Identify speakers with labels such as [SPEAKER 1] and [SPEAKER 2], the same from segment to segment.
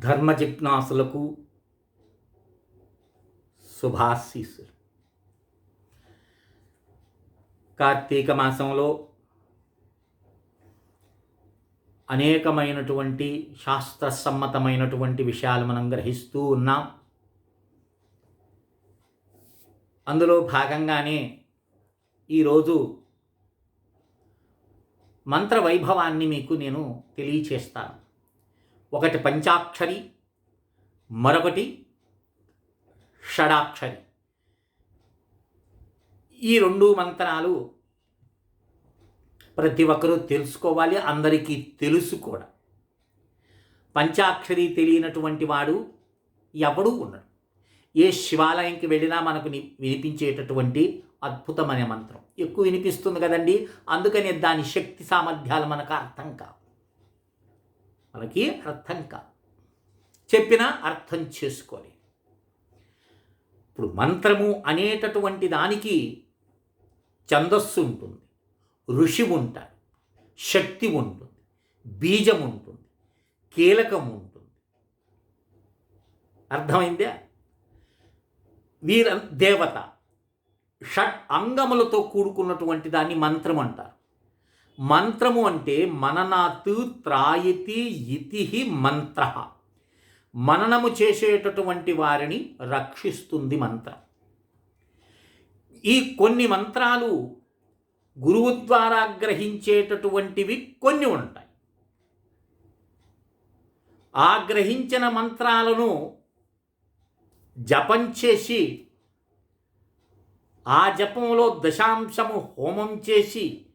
[SPEAKER 1] ధర్మ జిజ్ఞాసులకు శుభాశీస్సులు. కార్తీక మాసంలో అనేకమైనటువంటి శాస్త్రసమ్మతమైనటువంటి విషయాలు మనం గ్రహిస్తూ ఉన్నాం. అందులో భాగంగానే ఈరోజు మంత్ర వైభవాన్ని మీకు నేను తెలియచేస్తాను. ఒకటి పంచాక్షరి మరొకటి షడాక్షరి. ఈ రెండు మంత్రాలు ప్రతి ఒక్కరూ తెలుసుకోవాలి అందరికీ తెలుసు కూడా. పంచాక్షరి తెలియనటువంటి వాడు ఎవడూ ఉండడు. ఏ శివాలయంకి వెళ్ళినా మనకు ని- వినిపించేటటువంటి అద్భుతమైన మంత్రం. ఎక్కువ వినిపిస్తుంది కదండి అందుకని దాని శక్తి సామర్థ్యాలు మనకు అర్థం కావు. మనకి అర్థం కాదు. చెప్పినా అర్థం చేసుకొని ఇప్పుడు మంత్రము అనేటటువంటి దానికి ఛందస్సు ఉంటుంది ఋషి ఉంటాడు శక్తి ఉంటుంది బీజం ఉంటుంది కీలకం ఉంటుంది. అర్థమైందే? వీర దేవత షట్ అంగములతో కూడుకున్నటువంటి దాన్ని మంత్రం అంటారు. మంత్రము అంటే మననాత్ త్రాయితి ఇతి మంత్ర. మననము చేసేటటువంటి వారిని రక్షిస్తుంది మంత్రం. ఈ కొన్ని మంత్రాలు గురువు ద్వారా గ్రహించేటటువంటివి కొన్ని ఉంటాయి. ఆ గ్రహించిన మంత్రాలను జపం చేసి ఆ జపంలో దశాంశము హోమం చేసి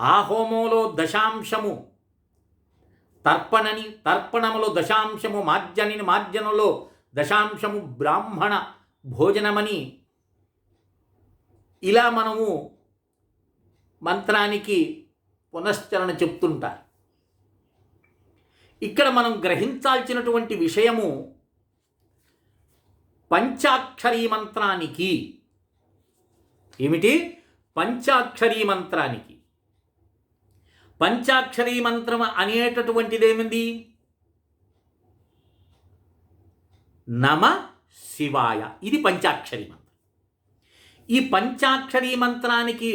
[SPEAKER 1] ఆ హోమంలో దశాంశము తర్పణని తర్పణములో దశాంశము మాధ్యని మార్జనలో దశాంశము బ్రాహ్మణ భోజనమని ఇలా మనము మంత్రానికి పునశ్చరణ చెప్తుంటారు. ఇక్కడ మనం గ్రహించాల్సినటువంటి విషయము పంచాక్షరీ మంత్రానికి ఏమిటి? పంచాక్షరీ మంత్రానికి. పంచాక్షరీ మంత్రం అనేటటువంటిదేమింది? నమ శివాయ. ఇది పంచాక్షరీ మంత్రం. ఈ పంచాక్షరీ మంత్రానికి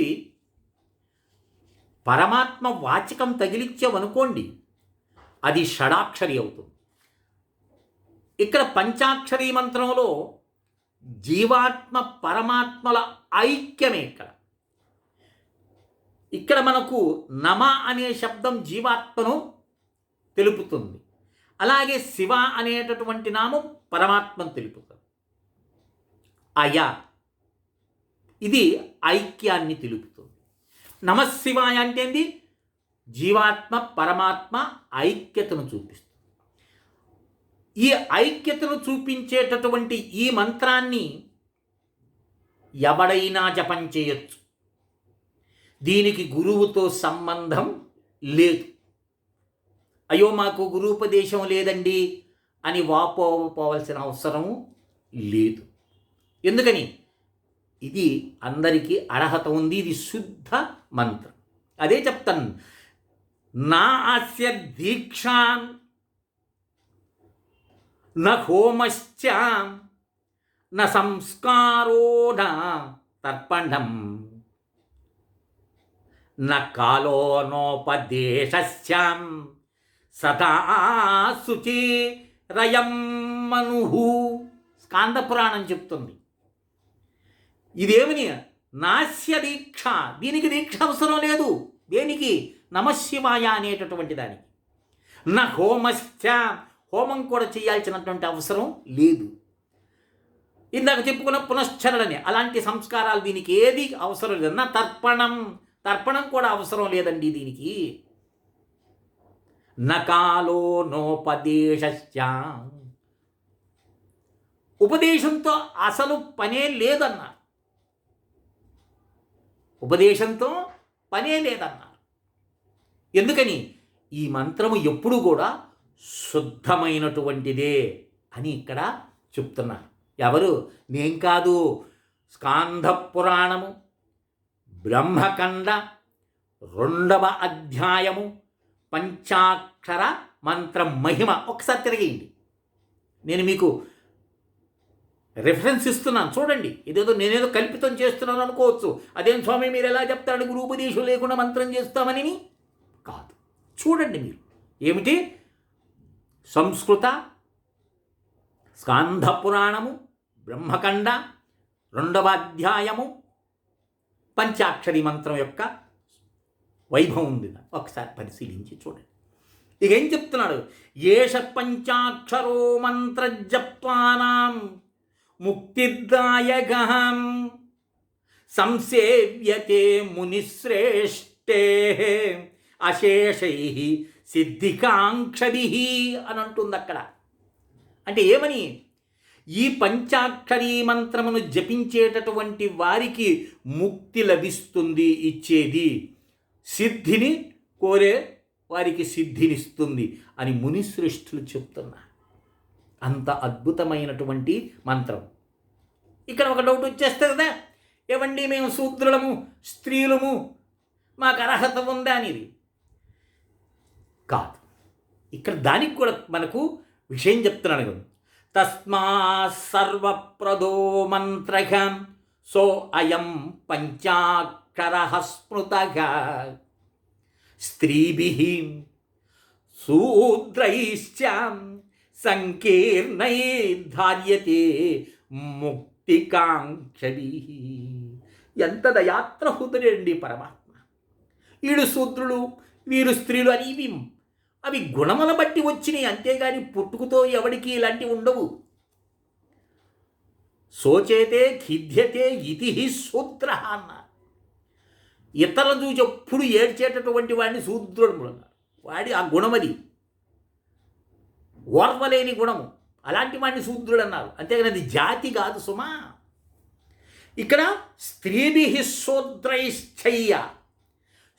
[SPEAKER 1] పరమాత్మ వాచకం తగిలిచ్చామనుకోండి అది షడాక్షరి అవుతుంది. ఇక్కడ పంచాక్షరీ మంత్రంలో జీవాత్మ పరమాత్మల ఐక్యమే ఇక్కడ. ఇక్కడ మనకు నమ అనే శబ్దం జీవాత్మను తెలుపుతుంది. అలాగే శివ అనేటటువంటి నామం పరమాత్మను తెలుపుతుంది. అయ. ఇది ఐక్యాన్ని తెలుపుతుంది. నమశివాయ అంటే ఏంది? జీవాత్మ పరమాత్మ ఐక్యతను చూపిస్తుంది. ఈ ఐక్యతను చూపించేటటువంటి ఈ మంత్రాన్ని ఎవడైనా జపం చేయొచ్చు. దీనికి గురువుతో సంబంధం లేదు. అయ్యో మాకు గురూపదేశం లేదండి అని వాపోవలసిన అవసరం లేదు. ఎందుకని? ఇది అందరికీ అర్హత ఉంది ఇది శుద్ధ మంత్రం. అదే చెప్తాను. నా అస్య దీక్షాన్ న హోమశ్చ న సంస్కారో న తర్పణం న కాలో నోపదేశస్యాం సదా శుచి రయం మను స్కాంద పురాణం చెప్తుంది. ఇదేమని? నాస్య దీక్ష దీనికి దీక్ష అవసరం లేదు. దేనికి? నమశివాయ అనేటటువంటి దానికి. నా హోమశ్చ. హోమం కూడా చేయాల్సినటువంటి అవసరం లేదు. ఇందాక చెప్పుకున్న పునశ్చరణని. అలాంటి సంస్కారాలు దీనికి ఏది అవసరం లేదు. నా తర్పణం. తర్పణం కూడా అవసరం లేదండి దీనికి. నకాలో నోపదేశశ్చ. ఉపదేశంతో అసలు పనే లేదన్నారు. ఉపదేశంతో పనే లేదన్నారు. ఎందుకని? ఈ మంత్రము ఎప్పుడు కూడా శుద్ధమైనటువంటిదే అని ఇక్కడ చెప్తున్నారు. ఎవరు? నేను కాదు. స్కాంధ పురాణము బ్రహ్మకండ రెండవ అధ్యాయము పంచాక్షర మంత్రం మహిమ. ఒకసారి తిరిగేయండి. నేను మీకు రెఫరెన్స్ ఇస్తున్నాను. చూడండి. ఇదేదో నేనేదో కల్పితం చేస్తున్నాను అనుకోవచ్చు. అదేం స్వామి మీరు ఎలా చెప్తాడు గురుపదేశం లేకుండా మంత్రం చేస్తామని కాదు. చూడండి మీరు. ఏమిటి? సంస్కృత స్కాంధ పురాణము బ్రహ్మకండ రెండవ అధ్యాయము పంచాక్షరి మంత్రం యొక్క వైభవం ఉంది. ఒకసారి పరిశీలించి చూడండి. ఇక ఏం చెప్తున్నాడు? ఏష పంచాక్షరో మంత్రజప్వానాం ముక్తిదాయకం సంసేవ్యతే మునిశ్రేష్టే అశేషై సిద్ధికాంక్షది అని అంటుంది అక్కడ అంటే ఏమని? ఈ పంచాక్షరీ మంత్రమును జపించేటటువంటి వారికి ముక్తి లభిస్తుంది ఇచ్చేది. సిద్ధిని కోరే వారికి సిద్ధినిస్తుంది అని మునిశ్రేష్ఠులు చెప్తున్నారు. అంత అద్భుతమైనటువంటి మంత్రం. ఇక్కడ ఒక డౌట్ వచ్చేస్తుంది కదా. ఏవండి మేము శూద్రులము స్త్రీలము మాకు అర్హత ఉందా అనేది. కాదు. ఇక్కడ దానికి కూడా మనకు విషయం చెప్తున్నాను కదా. తస్మా సర్వప్రదో సో అయం పంచాక్షర స్మృత స్త్రీభి శూద్రైశ్చ సంకీర్ణై ధార్యతే ముక్తికాంక్షి ఎంత దయాత్ర పరమాత్మ. ఈడు శూద్రులు వీరు స్త్రీలు అని ఇవి అవి గుణముల బట్టి వచ్చినాయి అంతేగాని పుట్టుకుతో ఎవడికి ఇలాంటివి ఉండవు. సోచేతే ఖిద్యతే ఇతి శూద్ర అన్న ఇతరుల చూసి ఎప్పుడు ఏడ్చేటటువంటి వాడిని శూద్రుడు వాడి ఆ గుణమది. ఓర్వలేని గుణము. అలాంటి వాడిని శూద్రుడు అన్నారు. అంతేగాని అది జాతి కాదు సుమా. ఇక్కడ స్త్రీభి శూద్రైశ్చయ్య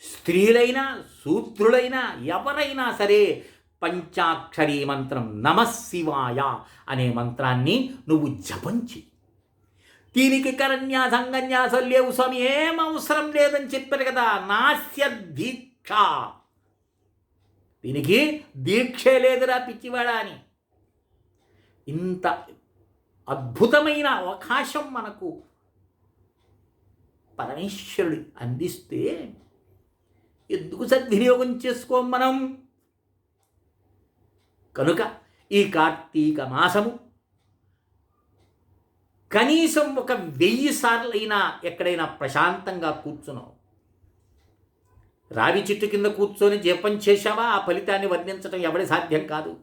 [SPEAKER 1] స్త్రీలైనా శూద్రులైనా ఎవరైనా సరే పంచాక్షరీ మంత్రం నమశివాయ అనే మంత్రాన్ని నువ్వు జపంచి దీనికి కరన్యాసంగన్యాసం లేవు స్వామి ఏం అవసరం లేదని చెప్పారు కదా నాస్య దీక్ష. దీనికి దీక్షే లేదురా పిచ్చివాడా అని. ఇంత అద్భుతమైన అవకాశం మనకు పరమేశ్వరుడు అందిస్తే ఎందుకు సద్వినియోగం చేసుకోం మనం? కనుక ఈ కార్తీక మాసము కనీసం ఒక వెయ్యి సార్లైనా ఎక్కడైనా ప్రశాంతంగా కూర్చున్నావు. రావి చెట్టు కింద కూర్చొని జపం చేశావా? ఆ ఫలితాన్ని వర్ణించడం ఎవడి సాధ్యం కాదు.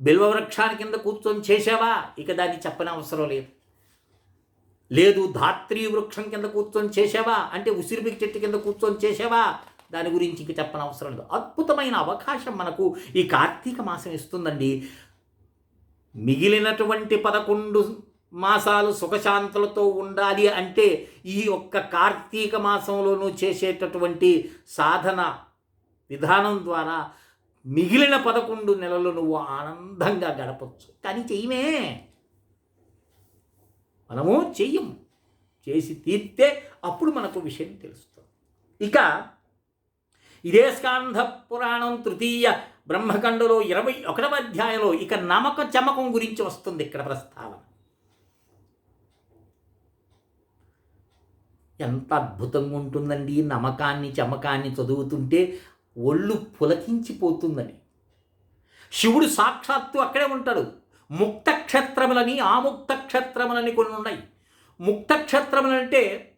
[SPEAKER 1] బిల్వవృక్షాన్ని కింద కూర్చొని చేశావా? ఇక దాన్ని చెప్పని అవసరం లేదు. లేదు ధాత్రి వృక్షం కింద కూర్చొని చేసావా అంటే ఉసిరిపికి చెట్టు కింద కూర్చొని చేసావా దాని గురించి ఇంక చెప్పని అవసరం లేదు. అద్భుతమైన అవకాశం మనకు ఈ కార్తీక మాసం ఇస్తుందండి. మిగిలినటువంటి పదకొండు మాసాలు సుఖశాంతులతో ఉండాలి అంటే ఈ ఒక్క కార్తీక మాసంలోనూ చేసేటటువంటి సాధన విధానం ద్వారా మిగిలిన పదకొండు నెలలు నువ్వు ఆనందంగా గడపచ్చు. కానీ చెయ్యమే. మనము చెయ్యం. చేసి తీర్తే అప్పుడు మనకు విషయం తెలుస్తుంది. ఇక ఇదే స్కాంధ పురాణం తృతీయ బ్రహ్మకండలో ఇరవై ఒకటవ అధ్యాయంలో ఇక నమక చమకం గురించి వస్తుంది ఇక్కడ ప్రస్తావన. ఎంత అద్భుతంగా ఉంటుందండి నమ్మకాన్ని చమకాన్ని చదువుతుంటే ఒళ్ళు పులకించిపోతుందని. శివుడు సాక్షాత్తు అక్కడే ఉంటాడు. ముక్తక్షేత్రములని ఆముక్తక్షేత్రములని ఆముక్త క్షేత్రములని కొన్ని ఉన్నాయి. ముక్తక్షేత్రములంటే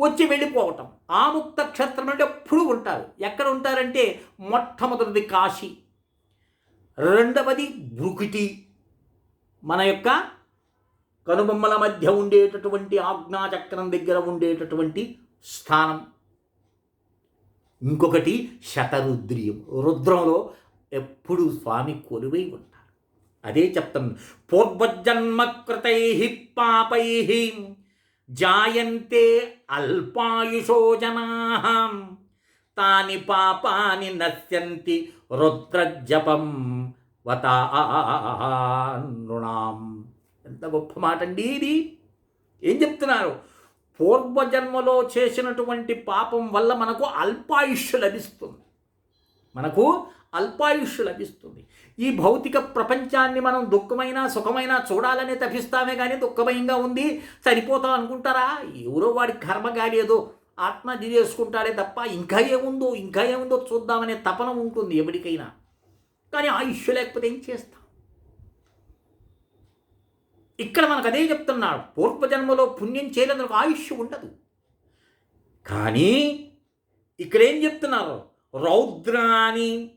[SPEAKER 1] వచ్చి వెళ్ళిపోవటం. ఆముక్త క్షేత్రం అంటే ఎప్పుడు ఉంటారు. ఎక్కడ ఉంటారంటే మొట్టమొదటిది కాశీ. రెండవది భృకిటి. మన యొక్క కనుబొమ్మల మధ్య ఉండేటటువంటి ఆజ్ఞాచక్రం దగ్గర ఉండేటటువంటి స్థానం. ఇంకొకటి శతరుద్రియం. రుద్రంలో ఎప్పుడు స్వామి కొలువై ఉంటారు. అదే చెప్తాను. పూర్వజన్మకృతై పాపై జాయంతే అల్పాయుషో జనా తాని పాపాని నశ్యంతి రుద్రజపం వతా నృణాం ఎంత గొప్ప మాట అండి ఇది. ఏం చెప్తున్నారు? పూర్వజన్మలో చేసినటువంటి పాపం వల్ల మనకు అల్పాయుష్య లభిస్తుంది. మనకు అల్పాయుష్యు లభిస్తుంది. ఈ భౌతిక ప్రపంచాన్ని మనం దుఃఖమైన సుఖమైన చూడాలని తప్పిస్తామే కానీ దుఃఖమయంగా ఉంది. చనిపోతాం అనుకుంటారా? ఎవరో వాడి కర్మ కాలేదో ఆత్మ చేసుకుంటాడే తప్ప ఇంకా ఏముందో ఇంకా ఏముందో చూద్దామనే తపన ఉంటుంది ఎవరికైనా. కానీ ఆయుష్ లేకపోతే ఏం చేస్తాం? ఇక్కడ మనకు అదే చెప్తున్నాడు. పూర్వజన్మలో పుణ్యం చేయలేందుకు ఆయుష్ ఉండదు. కానీ ఇక్కడ ఏం చెప్తున్నారు? రౌద్రాని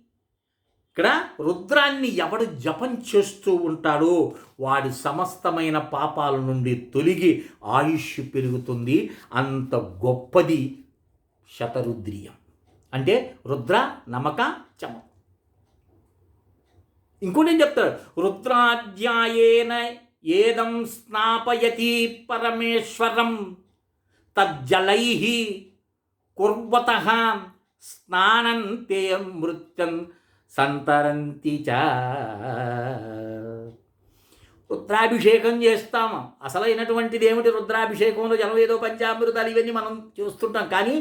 [SPEAKER 1] ఇక్కడ రుద్రాన్ని ఎవడు జపం చేస్తూ ఉంటాడో వాడి సమస్తమైన పాపాల నుండి తొలగి ఆయుష్ పెరుగుతుంది. అంత గొప్పది శతరుద్రియం. అంటే రుద్ర నమక చమ ఇంకోటి ఏం చెప్తాడు? రుద్రాధ్యాయేన ఏదం స్నాపయతి పరమేశ్వరం తజ్జలై కుర్వత స్నానంతే మృత్యం సంతరంతి చ. రుద్రాభిషేకం చేస్తాము అసలైనటువంటిది ఏమిటి రుద్రాభిషేకంలో జలం ఏదో పంచామృతాలు ఇవన్నీ మనం చూస్తుంటాం. కానీ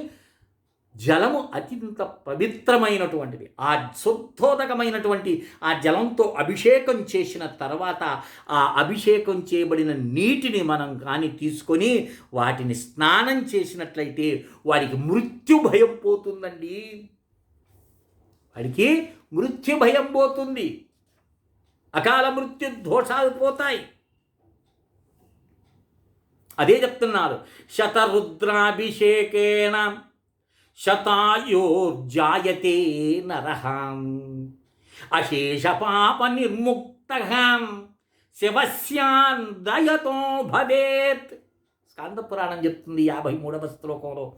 [SPEAKER 1] జలము అత్యంత పవిత్రమైనటువంటిది. ఆ శుద్ధోదకమైనటువంటి ఆ జలంతో అభిషేకం చేసిన తర్వాత ఆ అభిషేకం చేయబడిన నీటిని మనం కానీ తీసుకొని వాటిని స్నానం చేసినట్లయితే వాడికి మృత్యు భయం పోతుందండి. వాడికి మృత్యు భయం పోతుంది. అకాల మృత్యు దోషాలు పోతాయి. అదే చెప్తున్నారు. శతరుద్రాభిషేకేణ శతాయోర్జాయతే నరహాం అశేష పాప నిర్ముక్త శివస్యాన్ దయతో భవేత్. స్కాంద పురాణం చెప్తుంది యాభై మూడవ శ్లోకంలో.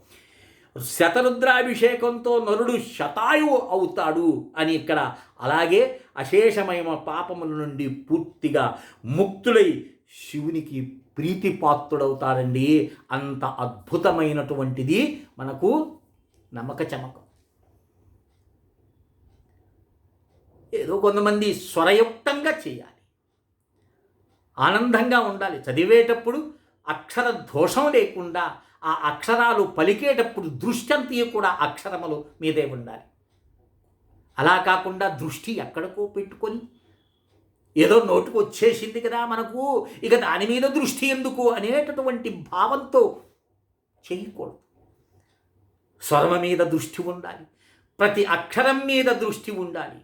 [SPEAKER 1] శతరుద్రాభిషేకంతో నరుడు శతాయువు అవుతాడు అని ఇక్కడ అలాగే అశేషమైన పాపముల నుండి పూర్తిగా ముక్తులై శివునికి ప్రీతిపాత్రుడవుతారండి అంత అద్భుతమైనటువంటిది మనకు నమ్మక చమకం. ఏదో కొంతమంది స్వరయుక్తంగా చేయాలి. ఆనందంగా ఉండాలి. చదివేటప్పుడు అక్షర దోషం లేకుండా ఆ అక్షరాలు పలికేటప్పుడు దృష్టి అంతా కూడా అక్షరములు మీదే ఉండాలి. అలా కాకుండా దృష్టి ఎక్కడికో పెట్టుకొని ఏదో నోటుకు వచ్చేసింది కదా మనకు ఇక దాని మీద దృష్టి ఎందుకు అనేటటువంటి భావంతో చేయకూడదు. స్వరమ మీద దృష్టి ఉండాలి ప్రతి అక్షరం మీద దృష్టి ఉండాలి.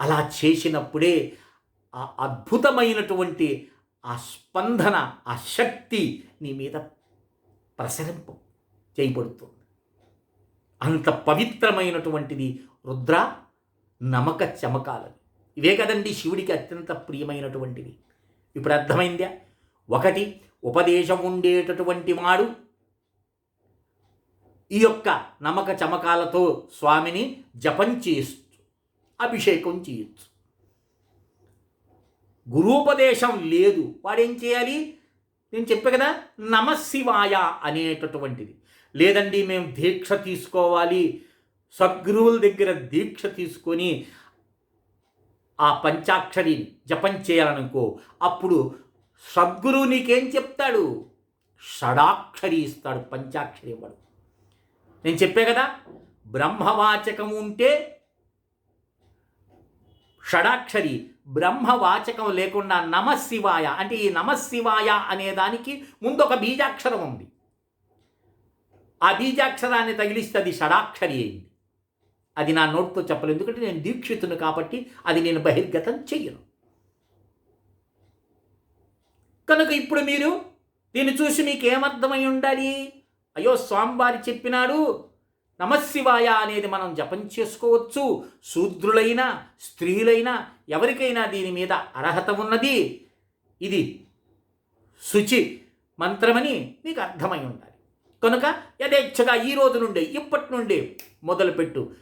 [SPEAKER 1] అలా చేసినప్పుడే ఆ అద్భుతమైనటువంటి ఆ స్పందన ఆ శక్తి నీ మీద ప్రసరింపు చేయబడుతుంది. అంత పవిత్రమైనటువంటిది రుద్ర నమక చమకాలని. ఇవే కదండి శివుడికి అత్యంత ప్రియమైనటువంటివి. ఇప్పుడు అర్థమైందా ఒకటి ఉపదేశం ఉండేటటువంటి వాడు ఈ యొక్క నమక చమకాలతో స్వామిని జపం చేయొచ్చు అభిషేకం చేయొచ్చు గురూపదేశం లేదు. వాడేం చేయాలి? నేను చెప్పే కదా నమశివాయ అనేటటువంటిది. లేదండి మేము దీక్ష తీసుకోవాలి. సద్గురువుల దగ్గర దీక్ష తీసుకొని ఆ పంచాక్షరి జపం చేయాలనుకో అప్పుడు సద్గురువు నీకేం చెప్తాడు? షడాక్షరి ఇస్తాడు పంచాక్షరి ఇవ్వడు. నేను చెప్పే కదా బ్రహ్మవాచకం ఉంటే షడాక్షరి బ్రహ్మవాచకం లేకుండా నమశివాయ. అంటే ఈ నమశివాయ అనే దానికి ముందు ఒక బీజాక్షరం ఉంది. ఆ బీజాక్షరాన్ని తగిలిస్తే అది షడాక్షరి అయింది. అది నా నోట్తో చెప్పలేదు. ఎందుకంటే నేను దీక్షితును కాబట్టి అది నేను బహిర్గతం చెయ్యను కనుక ఇప్పుడు మీరు దీన్ని చూసి మీకు ఏమర్థమై ఉండాలి? అయ్యో స్వామివారి చెప్పినాడు నమశివాయ అనేది మనం జపం చేసుకోవచ్చు. శూద్రులైనా స్త్రీలైనా ఎవరికైనా దీని మీద అర్హత ఉన్నది. ఇది శుచి మంత్రమని మీకు అర్థమై ఉండాలి. కనుక యథేచ్ఛగా ఈ రోజు నుండి ఇప్పటి నుండి మొదలుపెట్టు.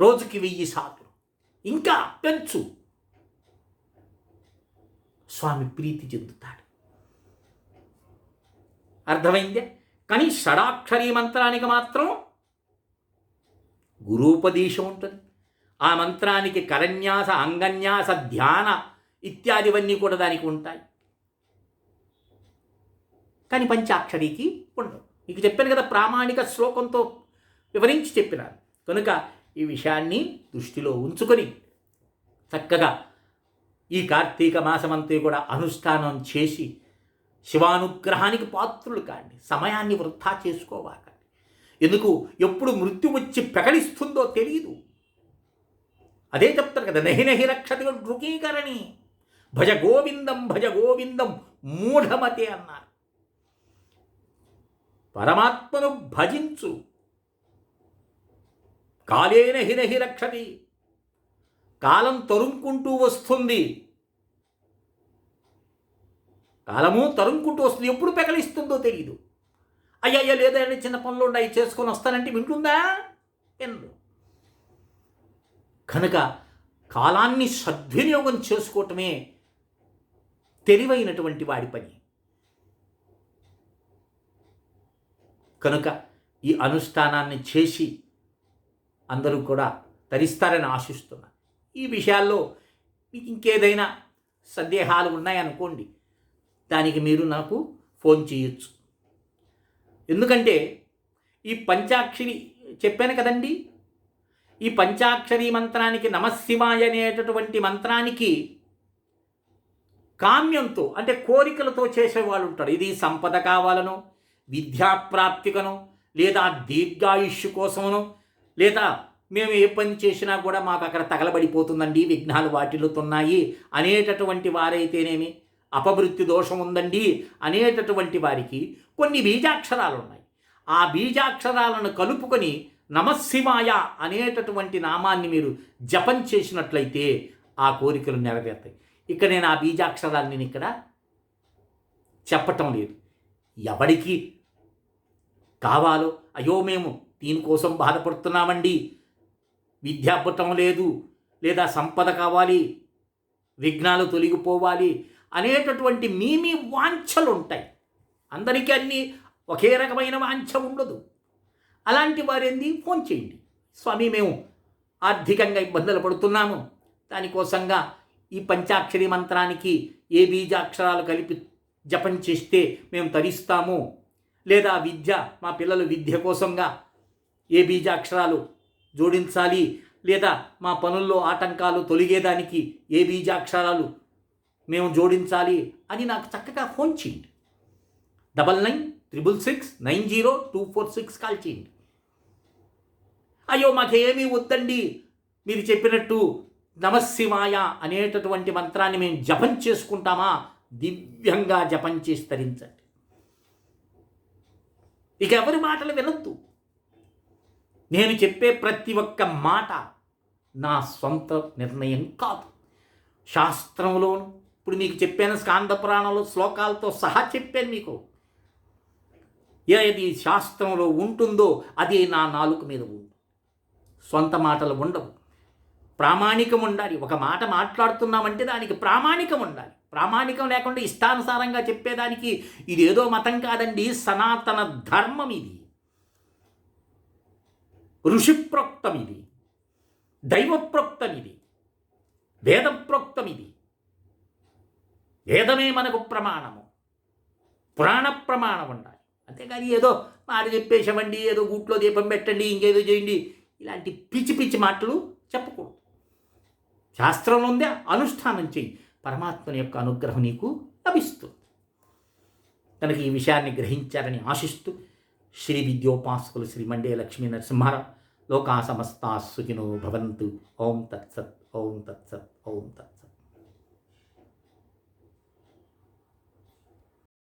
[SPEAKER 1] రోజుకి వెయ్యి సార్లు. ఇంకా పెంచు. స్వామి ప్రీతి చెందుతాడు. అర్థమైందే? కానీ షడాక్షరీ మంత్రానికి మాత్రం గురూపదేశం ఉంటుంది. ఆ మంత్రానికి కరన్యాస అంగన్యాస ధ్యాన ఇత్యాదివన్నీ కూడా దానికి ఉంటాయి. కానీ పంచాక్షరికి ఉండవు. మీకు చెప్పాను కదా ప్రామాణిక శ్లోకంతో వివరించి చెప్పినారు కనుక ఈ విషయాన్ని దృష్టిలో ఉంచుకొని చక్కగా ఈ కార్తీక మాసమంతా కూడా అనుష్ఠానం చేసి శివానుగ్రహానికి పాత్రులు కాండి. సమయాన్ని వృద్ధా చేసుకోవాలండి. ఎందుకు? ఎప్పుడు మృత్యు వచ్చి పెకలిస్తుందో తెలియదు అదే చెప్తారు కదా నహి నహి రక్షతి ధృకీకరణి భజ గోవిందం భజ గోవిందం మూఢమతే అన్నారు. పరమాత్మను భజించు. కాలేన హినహి రక్షతి. కాలం తరుముకుంటూ వస్తుంది. కాలము తరుముకుంటూ వస్తుంది. ఎప్పుడు పెకలిస్తుందో తెలియదు అయ్యా లేదండి చిన్న పనులు ఉన్నాయి చేసుకొని వస్తానంటే వింటుందా? ఎందు కనుక కాలాన్ని సద్వినియోగం చేసుకోవటమే తెలివైనటువంటి వాడి పని. కనుక ఈ అనుష్ఠానాన్ని చేసి అందరూ కూడా తరిస్తారని ఆశిస్తున్నా. ఈ విషయాల్లో మీకు ఇంకేదైనా సందేహాలు ఉన్నాయనుకోండి దానికి మీరు నాకు ఫోన్ చేయొచ్చు. ఎందుకంటే ఈ పంచాక్షరి చెప్పాను కదండి ఈ పంచాక్షరి మంత్రానికి నమశివాయ అనేటటువంటి మంత్రానికి కామ్యంతో అంటే కోరికలతో చేసేవాళ్ళు ఉంటారు. ఇది సంపద కావాలను విద్యాప్రాప్తికను లేదా దీర్ఘాయుష్యు కోసమును లేదా మేము ఏ పని చేసినా కూడా మాకు అక్కడ తగలబడిపోతుందండి విఘ్నాలు వాటిల్లుతున్నాయి అనేటటువంటి వారైతేనేమి అపవృత్తి దోషం ఉందండి అనేటటువంటి వారికి కొన్ని బీజాక్షరాలు ఉన్నాయి ఆ బీజాక్షరాలను కలుపుకొని నమశివాయ అనేటటువంటి నామాన్ని మీరు జపం చేసినట్లయితే ఆ కోరికలు నెరవేరుతాయి. ఇక్కడ నేను ఆ బీజాక్షరాన్ని నేను ఇక్కడ చెప్పటం లేదు. ఎవడికి కావాలో అయ్యో మేము దీనికోసం బాధపడుతున్నామండి విద్య లేదు లేదా సంపద కావాలి విఘ్నాలు తొలగిపోవాలి అనేటటువంటి మీ మీ వాంఛలు ఉంటాయి అందరికీ అన్నీ ఒకే రకమైన వాంఛ ఉండదు. అలాంటి వారేంది? ఫోన్ చేయండి. స్వామి మేము ఆర్థికంగా ఇబ్బందులు పడుతున్నాము. దానికోసంగా ఈ పంచాక్షరి మంత్రానికి ఏ బీజాక్షరాలు కలిపి జపం చేస్తే మేము తరిస్తాము. లేదా విద్య మా పిల్లలు విద్య కోసంగా ఏ బీజాక్షరాలు జోడించాలి? లేదా మా పనుల్లో ఆటంకాలు తొలగేదానికి ఏ బీజాక్షరాలు మేము జోడించాలి అని నాకు చక్కగా ఫోన్ చేయండి. Double nine triple six nine zero two four six call చేయండి. అయ్యో మాకేమీ వద్దండి. మీరు చెప్పినట్టు నమశివాయ అనేటటువంటి మంత్రాన్ని మేము జపం చేసుకుంటామా? దివ్యంగా జపం చేసి తరించండి. ఇక ఎవరి మాటలు వినొద్దు. నేను చెప్పే ప్రతి ఒక్క మాట నా సొంత నిర్ణయం కాదు. శాస్త్రంలోను ఇప్పుడు మీకు చెప్పాను స్కాంద పురాణంలో శ్లోకాలతో సహా చెప్పాను మీకు. ఏది శాస్త్రంలో ఉంటుందో అది నా నాలుక మీద ఉంది. సొంత మాటలు ఉండవు. ప్రామాణికం ఉండాలి. ఒక మాట మాట్లాడుతున్నామంటే దానికి ప్రామాణికం ఉండాలి. ప్రామాణికం లేకుండా ఇష్టానుసారంగా చెప్పేదానికి ఇదేదో మతం కాదండి సనాతన ధర్మం ఇది. ఋషిప్రోక్తం ఇది. దైవప్రోక్తం ఇది. వేదప్రోక్తం ఇది. వేదమే మనకు ప్రమాణము. పురాణ ప్రమాణం ఉండాలి. అంతేకాని ఏదో మాట చెప్పేసామండి ఏదో గూట్లో దీపం పెట్టండి ఇంకేదో చేయండి ఇలాంటి పిచ్చి పిచ్చి మాటలు చెప్పకూడదు. శాస్త్రంలో ఉందే అనుష్ఠానం చేయి పరమాత్మని యొక్క అనుగ్రహం నీకు లభిస్తుంది. కనుక ఈ విషయాన్ని గ్రహించారని ఆశిస్తూ శ్రీ విద్యోపాసకులు శ్రీ మండే లక్ష్మీ నరసింహారావు లోకా సమస్తా సుఖినో భవంతు. ఓం తత్సత్ ఓం తత్సత్ ఓం తత్